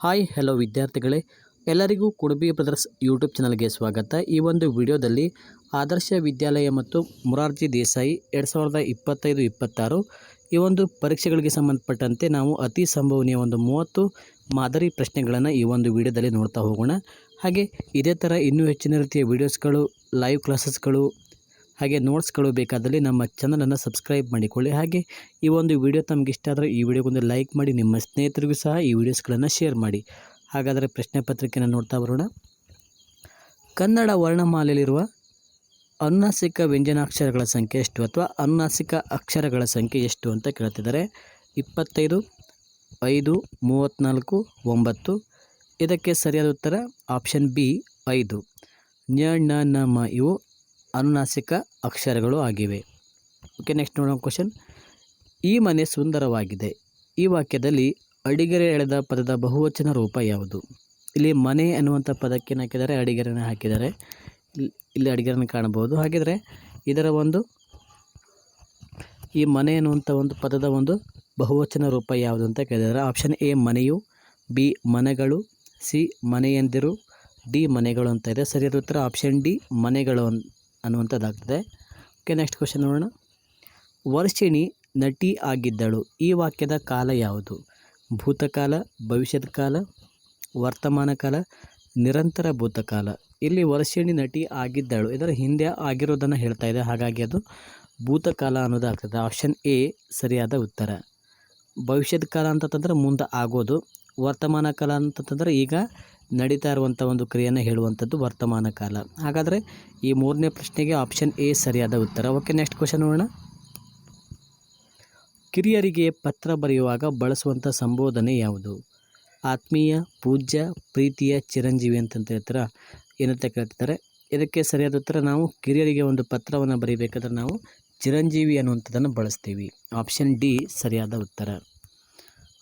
Hi hello ವಿದ್ಯಾರ್ಥಿಗಳೇ. ಎಲ್ಲರಿಗೂ Kudubi brothers YouTube ಚಾನಲ್ಗೆ ಸ್ವಾಗತ. ಈ ಒಂದು ವಿಡಿಯೋದಲ್ಲಿ ಆದರ್ಶ ವಿದ್ಯಾಲಯ ಮತ್ತು ಮೊರಾರ್ಜಿ ದೇಸಾಯಿ ಎರಡು ಸಾವಿರದ ಇಪ್ಪತ್ತೈದು, ಇಪ್ಪತ್ತಾರು ಈ ಒಂದು ಪರೀಕ್ಷೆಗಳಿಗೆ ಸಂಬಂಧಪಟ್ಟಂತೆ ನಾವು ಅತಿ ಸಂಭವನೀಯ ಒಂದು ಮೂವತ್ತು ಮಾದರಿ ಪ್ರಶ್ನೆಗಳನ್ನು ಈ ಒಂದು ವಿಡಿಯೋದಲ್ಲಿ ನೋಡ್ತಾ ಹೋಗೋಣ. ಹಾಗೆ ಇದೇ ಥರ ಇನ್ನೂ ಹೆಚ್ಚಿನ ರೀತಿಯ ವೀಡಿಯೋಸ್ಗಳು ಲೈವ್ ಕ್ಲಾಸಸ್ಗಳು ಹಾಗೆ ನೋಟ್ಸ್ಗಳು ಬೇಕಾದಲ್ಲಿ ನಮ್ಮ ಚಾನಲನ್ನು ಸಬ್ಸ್ಕ್ರೈಬ್ ಮಾಡಿಕೊಳ್ಳಿ. ಹಾಗೆ ಈ ಒಂದು ವಿಡಿಯೋ ತಮಗೆ ಇಷ್ಟ ಆದರೆ ಈ ವಿಡಿಯೋಗೊಂದು ಲೈಕ್ ಮಾಡಿ, ನಿಮ್ಮ ಸ್ನೇಹಿತರಿಗೂ ಸಹ ಈ ವಿಡಿಯೋಸ್ಗಳನ್ನು ಶೇರ್ ಮಾಡಿ. ಹಾಗಾದರೆ ಪ್ರಶ್ನೆ ಪತ್ರಿಕೆಯನ್ನು ನೋಡ್ತಾ ಬರೋಣ. ಕನ್ನಡ ವರ್ಣಮಾಲೆಯಲ್ಲಿರುವ ಅನುನಾಸಿಕ ವ್ಯಂಜನಾಕ್ಷರಗಳ ಸಂಖ್ಯೆ ಎಷ್ಟು ಅಥವಾ ಅನುನಾಸಿಕ ಅಕ್ಷರಗಳ ಸಂಖ್ಯೆ ಎಷ್ಟು ಅಂತ ಕೇಳ್ತಿದ್ದಾರೆ. ಇಪ್ಪತ್ತೈದು, ಐದು ಮೂವತ್ತ್ನಾಲ್ಕು ಒಂಬತ್ತು. ಇದಕ್ಕೆ ಸರಿಯಾದ ಉತ್ತರ ಆಪ್ಷನ್ ಬಿ ಐದು. ನ, ಮ ಇವು ಅನುನಾಸಿಕ ಅಕ್ಷರಗಳು ಆಗಿವೆ. ಓಕೆ ನೆಕ್ಸ್ಟ್ ನೋಡೋಣ ಕ್ವಶನ್ ಈ ಮನೆ ಸುಂದರವಾಗಿದೆ. ಈ ವಾಕ್ಯದಲ್ಲಿ ಅಡಿಗೆರೆ ಎಳೆದ ಪದದ ಬಹುವಚನ ರೂಪ ಯಾವುದು? ಇಲ್ಲಿ ಮನೆ ಎನ್ನುವಂಥ ಪದಕ್ಕೆ ಹಾಕಿದ್ದಾರೆ? ಅಡಿಗೆರೆನ ಹಾಕಿದ್ದಾರೆ. ಇಲ್ಲಿ- ಅಡಿಗೆರನ್ನು ಕಾಣಬಹುದು. ಹಾಗಿದ್ರೆ ಇದರ ಒಂದು, ಈ ಮನೆ ಎನ್ನುವಂಥ ಒಂದು ಪದದ ಒಂದು ಬಹುವಚನ ರೂಪ ಯಾವುದು ಅಂತ ಕೇಳಿದ್ದಾರೆ ಆಪ್ಷನ್ ಎ ಮನೆಯು. ಬಿ ಮನೆಗಳು. ಸಿ ಮನೆಯಂದಿರು. ಡಿ ಮನೆಗಳು ಅಂತ ಇದೆ. ಸರಿಯಾದ ಉತ್ತರ ಆಪ್ಷನ್ ಡಿ ಮನೆಗಳು ಅನ್ನುವಂಥದ್ದಾಗ್ತದೆ. ಓಕೆ ನೆಕ್ಸ್ಟ್ ಕ್ವಶನ್ ನೋಡೋಣ. ವರ್ಷಿಣಿ ನಟಿ ಆಗಿದ್ದಳು. ಈ ವಾಕ್ಯದ ಕಾಲ ಯಾವುದು? ಭೂತಕಾಲ, ಭವಿಷ್ಯದ ಕಾಲ, ವರ್ತಮಾನ ಕಾಲ, ನಿರಂತರ ಭೂತಕಾಲ. ಇಲ್ಲಿ ವರ್ಷಿಣಿ ನಟಿ ಆಗಿದ್ದಳು. ಇದರ ಹಿಂದೆ ಆಗಿರೋದನ್ನು ಹೇಳ್ತಾ ಇದೆ. ಹಾಗಾಗಿ ಅದು ಭೂತಕಾಲ ಅನ್ನೋದಾಗ್ತದೆ. ಆಪ್ಷನ್ ಎ ಸರಿಯಾದ ಉತ್ತರ. ಭವಿಷ್ಯದ ಕಾಲ ಅಂತಂದ್ರೆ ಮುಂದೆ ಆಗೋದು. ವರ್ತಮಾನ ಕಾಲ ಅಂತಂದ್ರೆ ಈಗ ನಡೀತಾ ಇರುವಂಥ ಒಂದು ಕ್ರಿಯೆಯನ್ನು ಹೇಳುವಂಥದ್ದು ವರ್ತಮಾನ ಕಾಲ. ಹಾಗಾದರೆ ಈ ಮೂರನೇ ಪ್ರಶ್ನೆಗೆ ಆಪ್ಷನ್ ಎ ಸರಿಯಾದ ಉತ್ತರ. ಓಕೆ ನೆಕ್ಸ್ಟ್ ಕ್ವಶನ್ ನೋಡೋಣ. ಕಿರಿಯರಿಗೆ ಪತ್ರ ಬರೆಯುವಾಗ ಬಳಸುವಂಥ ಸಂಬೋಧನೆ ಯಾವುದು? ಆತ್ಮೀಯ, ಪೂಜ್ಯ, ಪ್ರೀತಿಯ, ಚಿರಂಜೀವಿ ಅಂತಂತ ಹೇಳ್ತಾರೆ? ಏನಂತ ಕೇಳ್ತಿದ್ದಾರೆ? ಇದಕ್ಕೆ ಸರಿಯಾದ ಉತ್ತರ, ನಾವು ಕಿರಿಯರಿಗೆ ಒಂದು ಪತ್ರವನ್ನು ಬರೀಬೇಕಾದ್ರೆ ನಾವು ಚಿರಂಜೀವಿ ಅನ್ನುವಂಥದ್ದನ್ನು ಬಳಸ್ತೀವಿ. ಆಪ್ಷನ್ ಡಿ ಸರಿಯಾದ ಉತ್ತರ.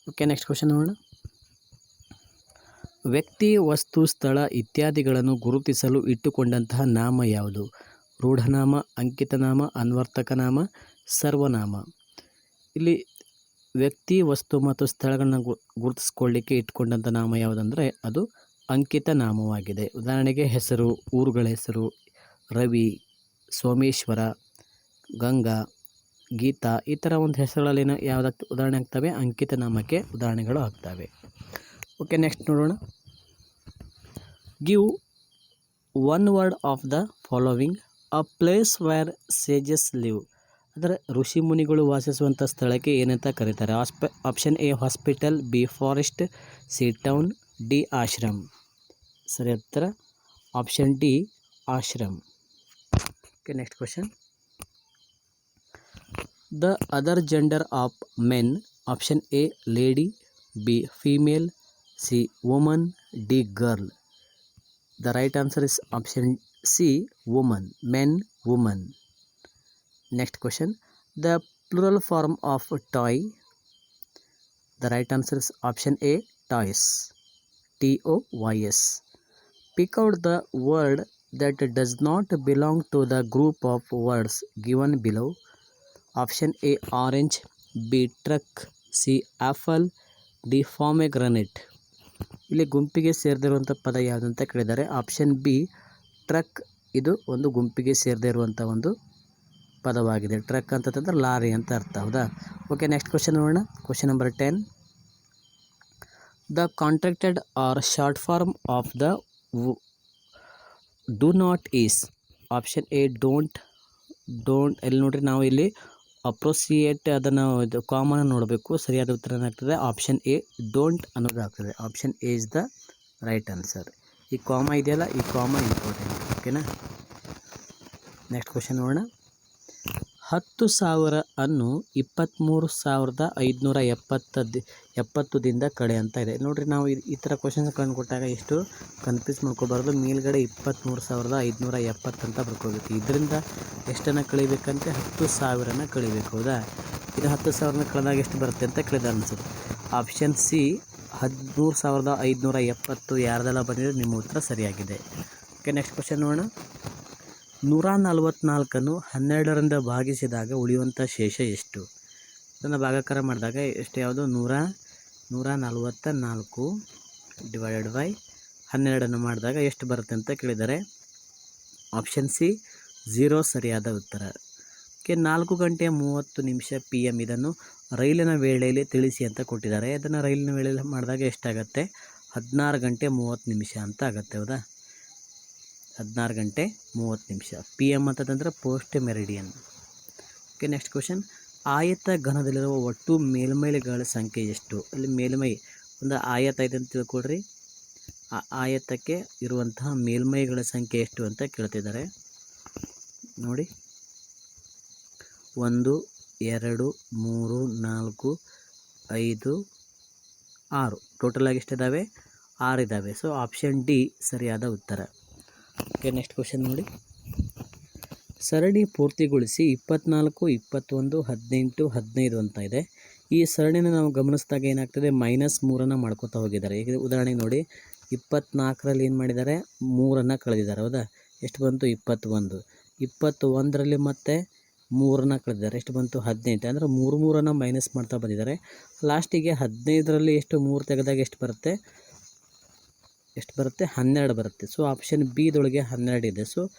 ಓಕೆ ನೆಕ್ಸ್ಟ್ ಕ್ವಶನ್ ನೋಡೋಣ. ವ್ಯಕ್ತಿ, ವಸ್ತು, ಸ್ಥಳ ಇತ್ಯಾದಿಗಳನ್ನು ಗುರುತಿಸಲು ಇಟ್ಟುಕೊಂಡಂತಹ ನಾಮ ಯಾವುದು? ರೂಢನಾಮ, ಅಂಕಿತನಾಮ, ಅನ್ವರ್ತಕನಾಮ, ಸರ್ವನಾಮ. ಇಲ್ಲಿ ವ್ಯಕ್ತಿ, ವಸ್ತು ಮತ್ತು ಸ್ಥಳಗಳನ್ನು ಗು, ಗುರುತಿಸ್ಕೊಳ್ಳಿಕ್ಕೆ ಇಟ್ಕೊಂಡಂಥ ನಾಮ ಯಾವುದಂದರೆ ಅದು ಅಂಕಿತ ನಾಮವಾಗಿದೆ ಉದಾಹರಣೆಗೆ ಹೆಸರು, ಊರುಗಳ ಹೆಸರು, ರವಿ, ಸೋಮೇಶ್ವರ, ಗಂಗಾ, ಗೀತಾ ಈ ಥರ ಒಂದು ಹೆಸರುಗಳಲ್ಲಿ ಯಾವುದಕ್ಕೆ ಉದಾಹರಣೆ ಆಗ್ತವೆ. ಅಂಕಿತ ನಾಮಕ್ಕೆ ಉದಾಹರಣೆಗಳು ಆಗ್ತವೆ. ಓಕೆ ನೆಕ್ಸ್ಟ್ ನೋಡೋಣ give one word of the following a place where sages live ಅಂದರೆ ಋಷಿ ಮುನಿಗಳು ವಾಸಿಸುವಂಥ ಸ್ಥಳಕ್ಕೆ ಏನಂತ ಕರೀತಾರೆ? ಆಸ್ಪ option A hospital B forest C town D ashram ಸರಿ ಉತ್ತರ option D ashram okay next question the other gender of men option A lady B female C. Woman D. Girl The right answer is option C. Woman Men Woman Next question The plural form of toy The right answer is option A. Toys T O Y S Pick out the word that does not belong to the group of words given below. Option A orange, B truck, C apple, D pomegranate. ಇಲ್ಲಿ ಗುಂಪಿಗೆ ಸೇರದಿರುವಂಥ ಪದ ಯಾವುದಂತ ಕೇಳಿದ್ದಾರೆ option B, truck. ಇದು ಒಂದು ಗುಂಪಿಗೆ ಸೇರದೇ ಇರುವಂಥ ಒಂದು ಪದವಾಗಿದೆ. ಟ್ರಕ್ ಅಂತಂದ್ರೆ ಲಾರಿ ಅಂತ ಅರ್ಥ, ಹೌದಾ? ಓಕೆ, ನೆಕ್ಸ್ಟ್ ಕ್ವಶನ್ ನೋಡೋಣ. Question number ten. The contracted or short form of the do not is. Option A, don't don't. ಎಲ್ಲಿ ನೋಡ್ರಿ ನಾವು ಇಲ್ಲಿ ಅಪ್ರೋಸಿಯೇಟ್ ಅದನ್ನು ಇದು ಕಾಮನ್ ನೋಡಬೇಕು, ಸರಿಯಾದ ಉತ್ತರ ಏನಾಗ್ತದೆ ಆಪ್ಷನ್ ಎ ಡೋಂಟ್ ಅನ್ನೋದು ಆಗ್ತದೆ. Option A is the right answer ಈ ಕಾಮ ಇದೆಯಲ್ಲ, ಈ ಕಾಮ ಇಂಪಾರ್ಟೆಂಟ್ ಓಕೆನಾ ನೆಕ್ಸ್ಟ್ ಕ್ವಶನ್ ನೋಡೋಣ. ಹತ್ತು ಸಾವಿರ ಅನ್ನು ಇಪ್ಪತ್ತ್ಮೂರು ಸಾವಿರದ ಐದುನೂರ ಎಪ್ಪತ್ತದ್ದು ಎಪ್ಪತ್ತದಿಂದ ಕಳೆ ಅಂತ ಇದೆ. ನೋಡಿರಿ ನಾವು ಈ- ಥರ ಥರ ಕಂಡು ಕೊಟ್ಟಾಗ ಎಷ್ಟು ಕನ್ಫ್ಯೂಸ್ ಮಾಡ್ಕೋಬಾರ್ದು. ಮೇಲ್ಗಡೆ ಇಪ್ಪತ್ತ್ಮೂರು ಸಾವಿರದ ಐದುನೂರ ಎಪ್ಪತ್ತು ಅಂತ ಬರ್ಕೋಬೇಕು. ಇದರಿಂದ ಎಷ್ಟನ್ನು ಕಳಿಬೇಕಂತೆ? ಹತ್ತು ಸಾವಿರನ ಕಳಿಬೇಕು, ಹೌದಾ? ಇದು ಹತ್ತು ಸಾವಿರನ ಕಳೆದಾಗ ಎಷ್ಟು ಬರುತ್ತೆ ಅಂತ ಕೇಳಿದ ಅನಿಸುತ್ತೆ. ಆಪ್ಷನ್ ಸಿ ಹದಿಮೂರು ಸಾವಿರದ ಐದುನೂರ ಎಪ್ಪತ್ತು ಯಾರ್ದೆಲ್ಲ ಬಂದಿದೆ? ನಿಮ್ಮ ಉತ್ತರ ಸರಿಯಾಗಿದೆ. ಓಕೆ ನೆಕ್ಸ್ಟ್ ಕ್ವಶನ್ ನೋಡೋಣ. ನೂರ ನಲ್ವತ್ನಾಲ್ಕನ್ನು ಹನ್ನೆರಡರಿಂದ ಭಾಗಿಸಿದಾಗ ಉಳಿಯುವಂಥ ಶೇಷ ಎಷ್ಟು? ಇದನ್ನು ಭಾಗಾಕಾರ ಮಾಡಿದಾಗ ಎಷ್ಟು ಯಾವುದು? ನೂರ ನೂರ ನಲ್ವತ್ತ ನಾಲ್ಕು ಡಿವೈಡೆಡ್ ಬೈ ಹನ್ನೆರಡನ್ನು ಮಾಡಿದಾಗ ಎಷ್ಟು ಬರುತ್ತೆ ಅಂತ ಕೇಳಿದರೆ ಆಪ್ಷನ್ ಸಿ ಝೀರೋ ಸರಿಯಾದ ಉತ್ತರ. ಕೆ ನಾಲ್ಕು ಗಂಟೆ ಮೂವತ್ತು ನಿಮಿಷ ಪಿ ಎಂ ಇದನ್ನು ರೈಲಿನ ವೇಳೆಯಲ್ಲಿ ತಿಳಿಸಿ ಅಂತ ಕೊಟ್ಟಿದ್ದಾರೆ. ಇದನ್ನು ರೈಲಿನ ವೇಳೆಯಲ್ಲಿ ಮಾಡಿದಾಗ ಎಷ್ಟಾಗತ್ತೆ? ಹದಿನಾರು ಗಂಟೆ ಮೂವತ್ತು ನಿಮಿಷ ಅಂತ ಆಗುತ್ತೆ, ಹೌದಾ? ಹದಿನಾರು ಗಂಟೆ ಮೂವತ್ತು ನಿಮಿಷ. ಪಿ ಎಂ ಅಂತಂದ್ರೆ post meridian okay next question ಆಯತ ಘನದಲ್ಲಿರುವ ಒಟ್ಟು ಮೇಲ್ಮೈಗಳ ಸಂಖ್ಯೆ ಎಷ್ಟು? ಅಲ್ಲಿ ಮೇಲ್ಮೈ ಒಂದು ಆಯತ ಇದೆ ಅಂತ ತಿಳ್ಕೊಡ್ರಿ ಆ ಆಯತಕ್ಕೆ ಇರುವಂತಹ ಮೇಲ್ಮೈಗಳ ಸಂಖ್ಯೆ ಎಷ್ಟು ಅಂತ ಕೇಳ್ತಿದ್ದಾರೆ. ನೋಡಿ. ಒಂದು, ಎರಡು, ಮೂರು, ನಾಲ್ಕು, ಐದು, ಆರು. ಟೋಟಲಾಗಿ ಎಷ್ಟಿದ್ದಾವೆ? ಆರು ಇದ್ದಾವೆ ಸೊ ಆಪ್ಷನ್ ಡಿ ಸರಿಯಾದ ಉತ್ತರ. ಓಕೆ ನೆಕ್ಸ್ಟ್ ಕ್ವಶನ್ ನೋಡಿ. ಸರಣಿ ಪೂರ್ತಿಗೊಳಿಸಿ ಇಪ್ಪತ್ನಾಲ್ಕು, ಇಪ್ಪತ್ತೊಂದು, ಹದಿನೆಂಟು, ಹದಿನೈದು ಅಂತ ಇದೆ. ಈ ಸರಣಿನ ನಾವು ಗಮನಿಸಿದಾಗ ಏನಾಗ್ತದೆ? ಮೈನಸ್ ಮೂರನ್ನು ಮಾಡ್ಕೋತಾ ಹೋಗಿದ್ದಾರೆ. ಈಗ ಉದಾಹರಣೆಗೆ ನೋಡಿ, ಇಪ್ಪತ್ನಾಲ್ಕರಲ್ಲಿ ಏನು ಮಾಡಿದ್ದಾರೆ? ಮೂರನ್ನು ಕಳೆದಿದ್ದಾರೆ, ಹೌದಾ? ಎಷ್ಟು ಬಂತು? ಇಪ್ಪತ್ತೊಂದು. ಇಪ್ಪತ್ತೊಂದರಲ್ಲಿ ಮತ್ತೆ ಮೂರನ್ನು ಕಳೆದಿದ್ದಾರೆ. ಎಷ್ಟು ಬಂತು? ಹದಿನೆಂಟು. ಅಂದರೆ ಮೂರು ಮೂರನ್ನು ಮೈನಸ್ ಮಾಡ್ತಾ ಬಂದಿದ್ದಾರೆ. ಲಾಸ್ಟಿಗೆ ಹದಿನೈದರಲ್ಲಿ ಎಷ್ಟು ಮೂರು ತೆಗೆದಾಗ ಎಷ್ಟು ಬರುತ್ತೆ? ಎಷ್ಟು ಬರುತ್ತೆ? ಹನ್ನೆರಡು ಬರುತ್ತೆ. ಸೊ ಆಪ್ಷನ್ ಬಿ ದೊಳಗೆ ಹನ್ನೆರಡು ಇದೆ. ಸೊ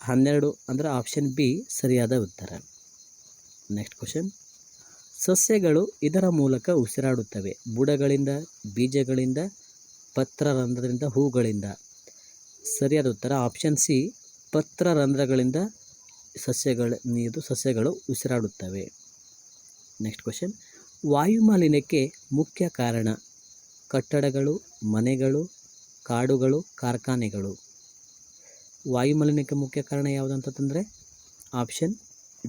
ಹನ್ನೆರಡು ಅಂದರೆ ಆಪ್ಷನ್ ಬಿ ಸರಿಯಾದ ಉತ್ತರ. ನೆಕ್ಸ್ಟ್ ಕ್ವಶನ್ ಸಸ್ಯಗಳು ಇದರ ಮೂಲಕ ಉಸಿರಾಡುತ್ತವೆ. ಬುಡಗಳಿಂದ, ಬೀಜಗಳಿಂದ, ಪತ್ರರಂಧ್ರದಿಂದ, ಹೂಗಳಿಂದ. ಸರಿಯಾದ ಉತ್ತರ. ಆಪ್ಷನ್ ಸಿ ಪತ್ರರಂಧ್ರಗಳಿಂದ ಸಸ್ಯಗಳು, ಇದು ಸಸ್ಯಗಳು ಉಸಿರಾಡುತ್ತವೆ. ನೆಕ್ಸ್ಟ್ ಕ್ವಶನ್ ವಾಯುಮಾಲಿನ್ಯಕ್ಕೆ ಮುಖ್ಯ ಕಾರಣ ಕಟ್ಟಡಗಳು, ಮನೆಗಳು ಕಾಡುಗಳು, ಕಾರ್ಖಾನೆಗಳು. ವಾಯುಮಾಲಿನ್ಯಕ್ಕೆ ಮುಖ್ಯ ಕಾರಣ ಯಾವುದು ಅಂತಂದರೆ ಆಪ್ಷನ್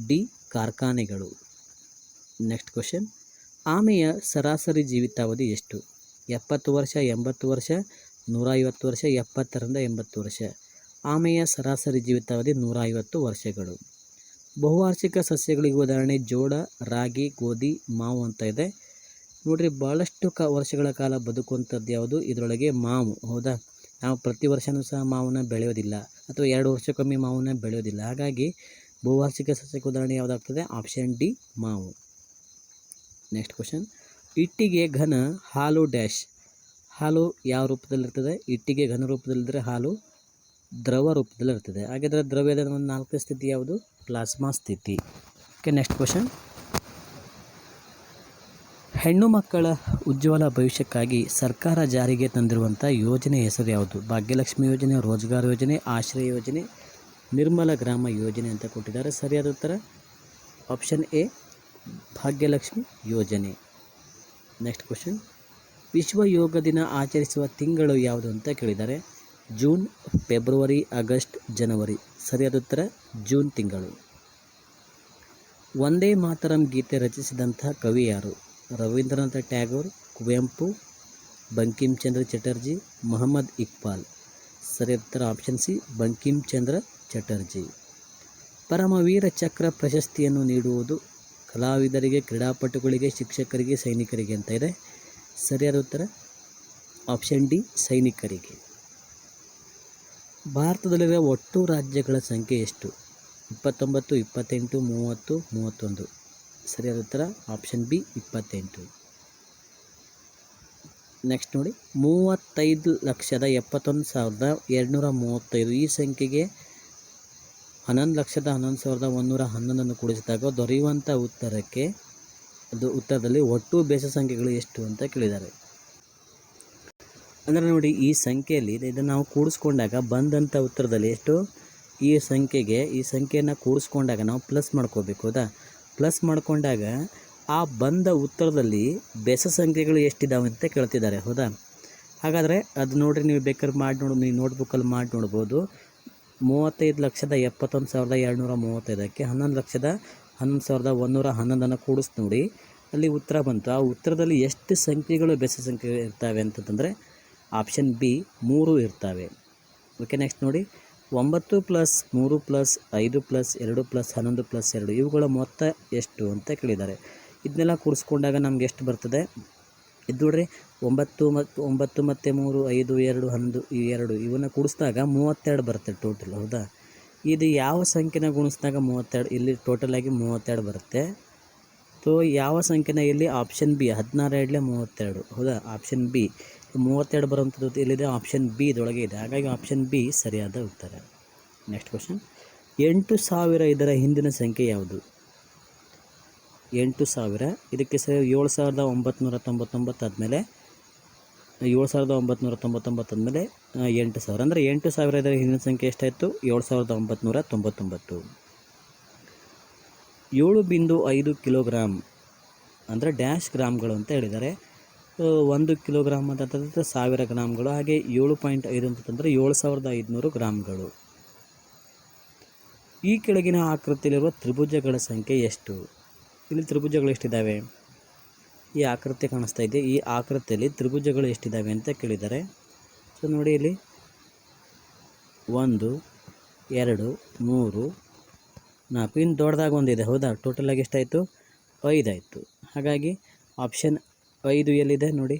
ಡಿ ಕಾರ್ಖಾನೆಗಳು. ನೆಕ್ಸ್ಟ್ ಕ್ವಶನ್ ಆಮೆಯ ಸರಾಸರಿ ಜೀವಿತಾವಧಿ ಎಷ್ಟು? ಎಪ್ಪತ್ತು ವರ್ಷ, ಎಂಬತ್ತು ವರ್ಷ ನೂರ ಐವತ್ತು ವರ್ಷ, ಎಪ್ಪತ್ತರಿಂದ ಎಂಬತ್ತು ವರ್ಷ. ಆಮೆಯ ಸರಾಸರಿ ಜೀವಿತಾವಧಿ ನೂರ ಐವತ್ತು ವರ್ಷಗಳು. ಬಹುವಾರ್ಷಿಕ ಸಸ್ಯಗಳಿಗೆ ಉದಾಹರಣೆ, ಜೋಳ, ರಾಗಿ, ಗೋಧಿ, ಮಾವು ಅಂತ ಇದೆ. ನೋಡ್ರಿ ಭಾಳಷ್ಟು ಕ ವರ್ಷಗಳ ಕಾಲ ಬದುಕುವಂಥದ್ದು ಯಾವುದು? ಇದರೊಳಗೆ ಮಾವು, ಹೌದಾ? ನಾವು ಪ್ರತಿ ವರ್ಷವೂ ಸಹ ಮಾವನ್ನ ಬೆಳೆಯೋದಿಲ್ಲ ಅಥವಾ ಎರಡು ವರ್ಷಕ್ಕೊಮ್ಮೆ ಮಾವನ್ನ ಬೆಳೆಯೋದಿಲ್ಲ. ಹಾಗಾಗಿ ಬಹುವಾರ್ಷಿಕ ಸಸ್ಯಕ್ಕೆ ಉದಾಹರಣೆ ಯಾವುದಾಗ್ತದೆ? ಆಪ್ಷನ್ ಡಿ ಮಾವು. ನೆಕ್ಸ್ಟ್ ಕ್ವಶನ್ ಇಟ್ಟಿಗೆ ಘನ ಹಾಲು ಡ್ಯಾಶ್ ಹಾಲು ಯಾವ ರೂಪದಲ್ಲಿರ್ತದೆ? ಇಟ್ಟಿಗೆ ಘನ ರೂಪದಲ್ಲಿದ್ದರೆ ಹಾಲು ದ್ರವ ರೂಪದಲ್ಲಿರ್ತದೆ. ಹಾಗಾದರೆ ದ್ರವ್ಯದ ಒಂದು ನಾಲ್ಕನೇ ಸ್ಥಿತಿ ಯಾವುದು? ಪ್ಲಾಸ್ಮಾ ಸ್ಥಿತಿ. ಓಕೆ ನೆಕ್ಸ್ಟ್ ಕ್ವಶನ್ ಹೆಣ್ಣು ಮಕ್ಕಳ ಉಜ್ವಲ ಭವಿಷ್ಯಕ್ಕಾಗಿ ಸರ್ಕಾರ ಜಾರಿಗೆ ತಂದಿರುವಂಥ ಯೋಜನೆ ಹೆಸರು ಯಾವುದು? ಭಾಗ್ಯಲಕ್ಷ್ಮಿ ಯೋಜನೆ, ರೋಜ್ಗಾರ್ ಯೋಜನೆ, ಆಶ್ರಯ ಯೋಜನೆ, ನಿರ್ಮಲ ಗ್ರಾಮ ಯೋಜನೆ ಅಂತ ಕೊಟ್ಟಿದ್ದಾರೆ. ಸರಿಯಾದ ಉತ್ತರ? ಆಪ್ಷನ್ ಎ, ಭಾಗ್ಯಲಕ್ಷ್ಮಿ ಯೋಜನೆ. Next question. ವಿಶ್ವ ಯೋಗ ದಿನ ಆಚರಿಸುವ ತಿಂಗಳು ಯಾವುದು ಅಂತ ಕೇಳಿದ್ದಾರೆ. June, February, August, January. ಸರಿಯಾದ ಉತ್ತರ? ಜೂನ್ ತಿಂಗಳು. ಒಂದೇ ಮಾತರಂ ಗೀತೆ ರಚಿಸಿದಂಥ ಕವಿ ಯಾರು? ರವೀಂದ್ರನಾಥ ಟ್ಯಾಗೋರ್, ಕುವೆಂಪು ಬಂಕಿಂ ಚಂದ್ರ ಚಟರ್ಜಿ, ಮೊಹಮ್ಮದ್ ಇಕ್ಬಾಲ್. ಸರಿಯಾದ ಉತ್ತರ ಆಪ್ಷನ್ ಸಿ ಬಂಕಿಮ್ ಚಂದ್ರ ಚಟರ್ಜಿ ಪರಮವೀರ ಚಕ್ರ ಪ್ರಶಸ್ತಿಯನ್ನು ನೀಡುವುದು ಕಲಾವಿದರಿಗೆ, ಕ್ರೀಡಾಪಟುಗಳಿಗೆ, ಶಿಕ್ಷಕರಿಗೆ, ಸೈನಿಕರಿಗೆ ಅಂತ ಇದೆ. ಸರಿಯಾದ ಉತ್ತರ? ಆಪ್ಷನ್ ಡಿ, ಸೈನಿಕರಿಗೆ. ಭಾರತದಲ್ಲಿರುವ ಒಟ್ಟು ರಾಜ್ಯಗಳ ಸಂಖ್ಯೆ ಎಷ್ಟು? ಇಪ್ಪತ್ತೊಂಬತ್ತು, ಇಪ್ಪತ್ತೆಂಟು, ಮೂವತ್ತು, ಮೂವತ್ತೊಂದು. ಸರಿಯಾದ ಉತ್ತರ ಆಪ್ಷನ್ ಬಿ ಇಪ್ಪತ್ತೆಂಟು. ನೆಕ್ಸ್ಟ್ ನೋಡಿ, ಮೂವತ್ತೈದು ಲಕ್ಷದ ಎಪ್ಪತ್ತೊಂದು ಸಾವಿರದ ಎರಡುನೂರ ಮೂವತ್ತೈದು. ಈ ಸಂಖ್ಯೆಗೆ ಹನ್ನೊಂದು ಲಕ್ಷದ ಹನ್ನೊಂದು ಸಾವಿರದ ಒಂದೂರ ಹನ್ನೊಂದನ್ನು ಕೂಡಿಸಿದಾಗ ದೊರೆಯುವಂಥ ಉತ್ತರಕ್ಕೆ, ಅದು ಉತ್ತರದಲ್ಲಿ ಒಟ್ಟು ಬೇಸ ಸಂಖ್ಯೆಗಳು ಎಷ್ಟು ಅಂತ ಕೇಳಿದ್ದಾರೆ. ಅಂದರೆ ನೋಡಿ, ಈ ಸಂಖ್ಯೆಯಲ್ಲಿ ಇದನ್ನು ನಾವು ಕೂಡಿಸ್ಕೊಂಡಾಗ ಬಂದಂಥ ಉತ್ತರದಲ್ಲಿ ಎಷ್ಟು? ಈ ಸಂಖ್ಯೆಗೆ, ಈ ಸಂಖ್ಯೆಯನ್ನು ಕೂಡಿಸ್ಕೊಂಡಾಗ ನಾವು ಪ್ಲಸ್ ಮಾಡ್ಕೋಬೇಕು ಹೌದಾ? ಪ್ಲಸ್ ಮಾಡ್ಕೊಂಡಾಗ ಆ ಬಂದ ಉತ್ತರದಲ್ಲಿ ಬೆಸ ಸಂಖ್ಯೆಗಳು ಎಷ್ಟಿದ್ದಾವೆ ಅಂತ ಕೇಳ್ತಿದ್ದಾರೆ, ಹೌದಾ? ಹಾಗಾದರೆ ಅದು ನೋಡಿರಿ, ನೀವು ಬೇಕಾದ್ರೆ ಮಾಡಿ ನೋಡಿ, ನೀವು ನೋಟ್ಬುಕ್ಕಲ್ಲಿ ಮಾಡಿ ನೋಡ್ಬೋದು. ಮೂವತ್ತೈದು ಲಕ್ಷದ ಎಪ್ಪತ್ತೊಂದು ಸಾವಿರದ ಎರಡುನೂರ ಮೂವತ್ತೈದಕ್ಕೆ ಹನ್ನೊಂದು ಲಕ್ಷದ ಹನ್ನೊಂದು ಸಾವಿರದ ಒಂದೂರ ಹನ್ನೊಂದನ್ನು ಕೂಡಿಸಿ ನೋಡಿ. ಅಲ್ಲಿ ಉತ್ತರ ಬಂತು. ಆ ಉತ್ತರದಲ್ಲಿ ಎಷ್ಟು ಸಂಖ್ಯೆಗಳು ಬೆಸ ಸಂಖ್ಯೆ ಇರ್ತವೆ ಅಂತಂದರೆ ಆಪ್ಷನ್ ಬಿ ಮೂರು ಇರ್ತವೆ. ಓಕೆ ನೆಕ್ಸ್ಟ್ ನೋಡಿ. ಒಂಬತ್ತು ಪ್ಲಸ್ ಮೂರು ಪ್ಲಸ್ ಐದು ಪ್ಲಸ್ ಎರಡು ಪ್ಲಸ್ ಹನ್ನೊಂದು ಪ್ಲಸ್ ಎರಡು ಇವುಗಳ ಮೊತ್ತ ಎಷ್ಟು ಅಂತ ಕೇಳಿದ್ದಾರೆ. ಇದನ್ನೆಲ್ಲ ಕೂಡಿಸ್ಕೊಂಡಾಗ ನಮ್ಗೆ ಎಷ್ಟು ಬರ್ತದೆ? ಇದು ನೋಡ್ರಿ, ಒಂಬತ್ತು ಮತ್ತು ಒಂಬತ್ತು ಮತ್ತು ಮೂರು, ಐದು, ಎರಡು, ಹನ್ನೊಂದು, ಈ ಎರಡು ಇವನ್ನ ಕೂಡಿಸಿದಾಗ ಮೂವತ್ತೆರಡು ಬರುತ್ತೆ ಟೋಟಲ್ ಹೌದಾ? ಇದು ಯಾವ ಸಂಖ್ಯೆನ ಗುಣಿಸಿದಾಗ ಮೂವತ್ತೆರಡು, ಇಲ್ಲಿ ಟೋಟಲಾಗಿ ಮೂವತ್ತೆರಡು ಬರುತ್ತೆ. ಸೊ ಯಾವ ಸಂಖ್ಯೆನ ಇಲ್ಲಿ ಆಪ್ಷನ್ ಬಿ ಹದಿನಾರು ಎರಡಲೇ ಮೂವತ್ತೆರಡು, ಹೌದಾ? ಆಪ್ಷನ್ ಬಿ ಮೂವತ್ತೆರಡು ಬರುವಂಥದ್ದು ಎಲ್ಲಿದೆ? ಆಪ್ಷನ್ ಬಿ ಇದೊಳಗೆ ಇದೆ. ಹಾಗಾಗಿ ಆಪ್ಷನ್ ಬಿ ಸರಿಯಾದ ಉತ್ತರ. ನೆಕ್ಸ್ಟ್ ಕ್ವಶನ್ ಎಂಟು ಸಾವಿರ ಇದರ ಹಿಂದಿನ ಸಂಖ್ಯೆ ಯಾವುದು? ಎಂಟು ಸಾವಿರ. ಇದಕ್ಕೆ ಸರಿ ಏಳು ಸಾವಿರದ ಒಂಬತ್ನೂರ ತೊಂಬತ್ತೊಂಬತ್ತು ಆದಮೇಲೆ, ಏಳು ಸಾವಿರದ ಒಂಬತ್ನೂರ ತೊಂಬತ್ತೊಂಬತ್ತು ಆದಮೇಲೆ ಎಂಟು ಸಾವಿರ. ಅಂದರೆ ಎಂಟು ಸಾವಿರ ಇದರ ಹಿಂದಿನ ಸಂಖ್ಯೆ ಎಷ್ಟಾಯಿತು? ಏಳು ಸಾವಿರದ ಒಂಬತ್ನೂರ ತೊಂಬತ್ತೊಂಬತ್ತು. ಏಳು ಬಿಂದು ಐದು ಕಿಲೋಗ್ರಾಮ್ ಅಂದರೆ ಡ್ಯಾಶ್ ಗ್ರಾಮ್ಗಳು ಅಂತ ಹೇಳಿದ್ದಾರೆ. ಒಂದು ಕಿಲೋಗ್ರಾಮ್ ಅಂತಂದ್ರೆ ಸಾವಿರ ಗ್ರಾಮ್ಗಳು, ಹಾಗೆ ಏಳು ಪಾಯಿಂಟ್ ಐದು ಅಂತಂದರೆ ಏಳು ಸಾವಿರದ ಐದುನೂರು ಗ್ರಾಮ್ಗಳು. ಈ ಕೆಳಗಿನ ಆಕೃತಿಯಲ್ಲಿರುವ ತ್ರಿಭುಜಗಳ ಸಂಖ್ಯೆ ಎಷ್ಟು? ಇಲ್ಲಿ ತ್ರಿಭುಜಗಳು ಎಷ್ಟಿದ್ದಾವೆ ಈ ಆಕೃತಿ ಕಾಣಿಸ್ತಾ ಇದೆ. ಈ ಆಕೃತಿಯಲ್ಲಿ ತ್ರಿಭುಜಗಳು ಎಷ್ಟಿದ್ದಾವೆ ಅಂತ ಕೇಳಿದ್ದಾರೆ ಸೊ ನೋಡಿ ಇಲ್ಲಿ. ಒಂದು, ಎರಡು, ಮೂರು, ನಾಲ್ಕು. ಇನ್ನು ದೊಡ್ಡದಾಗ ಒಂದಿದೆ. ಹೌದಾ? ಟೋಟಲಾಗಿ ಎಷ್ಟಾಯಿತು? ಐದಾಯಿತು. ಹಾಗಾಗಿ ಆಪ್ಷನ್ ಐದು ಎಲ್ಲಿದೆ ನೋಡಿ?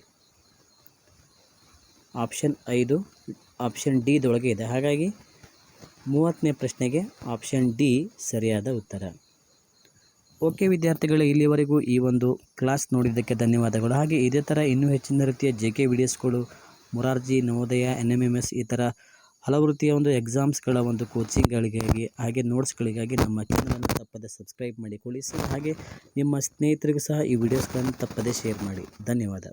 ಆಪ್ಷನ್ ಐದು ಆಪ್ಷನ್ ಡಿ ದೊಳಗೆ ಇದೆ. ಹಾಗಾಗಿ ಮೂವತ್ತನೇ ಪ್ರಶ್ನೆಗೆ ಆಪ್ಷನ್ ಡಿ ಸರಿಯಾದ ಉತ್ತರ. ಓಕೆ ವಿದ್ಯಾರ್ಥಿಗಳೇ, ಇಲ್ಲಿವರೆಗೂ ಈ ಒಂದು ಕ್ಲಾಸ್ ನೋಡಿದ್ದಕ್ಕೆ ಧನ್ಯವಾದಗಳು. ಹಾಗೆ ಇದೇ ಥರ ಇನ್ನೂ ಹೆಚ್ಚಿನ ರೀತಿಯ J K ವಿಡಿಯೋಸ್ಗಳು Morarji, Navodaya N M M S ಈ ಥರ ಹಲವು ರೀತಿಯ ಒಂದು ಎಕ್ಸಾಮ್ಸ್ಗಳ ಒಂದು ಕೋಚಿಂಗ್ಗಳಿಗಾಗಿ ಹಾಗೆ ನೋಟ್ಸ್ಗಳಿಗಾಗಿ ನಮ್ಮ ಚಾನಲನ್ನು ತಪ್ಪದೆ ಸಬ್ಸ್ಕ್ರೈಬ್ ಮಾಡಿಕೊಳ್ಳಿ ಸರ್. ಹಾಗೆ ನಿಮ್ಮ ಸ್ನೇಹಿತರಿಗೂ ಸಹ ಈ ವಿಡಿಯೋಸ್ಗಳನ್ನು ತಪ್ಪದೆ ಶೇರ್ ಮಾಡಿ. ಧನ್ಯವಾದ.